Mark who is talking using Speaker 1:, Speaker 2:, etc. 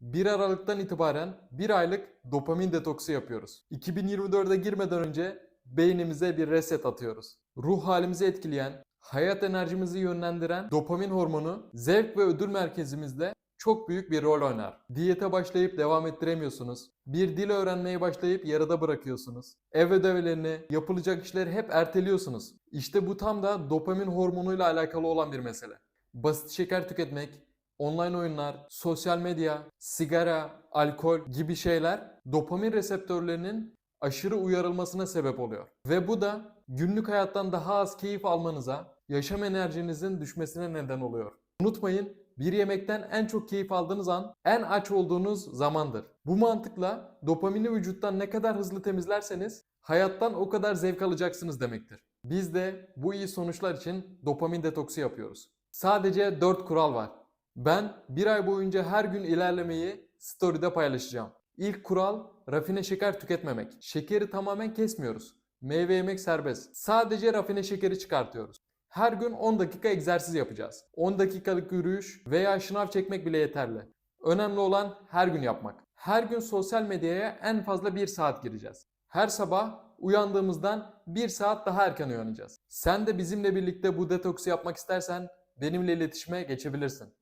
Speaker 1: 1 Aralık'tan itibaren bir aylık dopamin detoksu yapıyoruz. 2024'e girmeden önce beynimize bir reset atıyoruz. Ruh halimizi etkileyen, hayat enerjimizi yönlendiren dopamin hormonu zevk ve ödül merkezimizde çok büyük bir rol oynar. Diyete başlayıp devam ettiremiyorsunuz. Bir dil öğrenmeye başlayıp yarıda bırakıyorsunuz. Ev ödevlerini, yapılacak işleri hep erteliyorsunuz. İşte bu tam da dopamin hormonuyla alakalı olan bir mesele. Basit şeker tüketmek, online oyunlar, sosyal medya, sigara, alkol gibi şeyler dopamin reseptörlerinin aşırı uyarılmasına sebep oluyor. Ve bu da günlük hayattan daha az keyif almanıza, yaşam enerjinizin düşmesine neden oluyor. Unutmayın, bir yemekten en çok keyif aldığınız an en aç olduğunuz zamandır. Bu mantıkla dopamini vücuttan ne kadar hızlı temizlerseniz hayattan o kadar zevk alacaksınız demektir. Biz de bu iyi sonuçlar için dopamin detoksu yapıyoruz. Sadece 4 kural var. Ben bir ay boyunca her gün ilerlemeyi story'de paylaşacağım. İlk kural rafine şeker tüketmemek. Şekeri tamamen kesmiyoruz. Meyve yemek serbest. Sadece rafine şekeri çıkartıyoruz. Her gün 10 dakika egzersiz yapacağız. 10 dakikalık yürüyüş veya şınav çekmek bile yeterli. Önemli olan her gün yapmak. Her gün sosyal medyaya en fazla 1 saat gireceğiz. Her sabah uyandığımızdan 1 saat daha erken uyanacağız. Sen de bizimle birlikte bu detoksu yapmak istersen benimle iletişime geçebilirsin.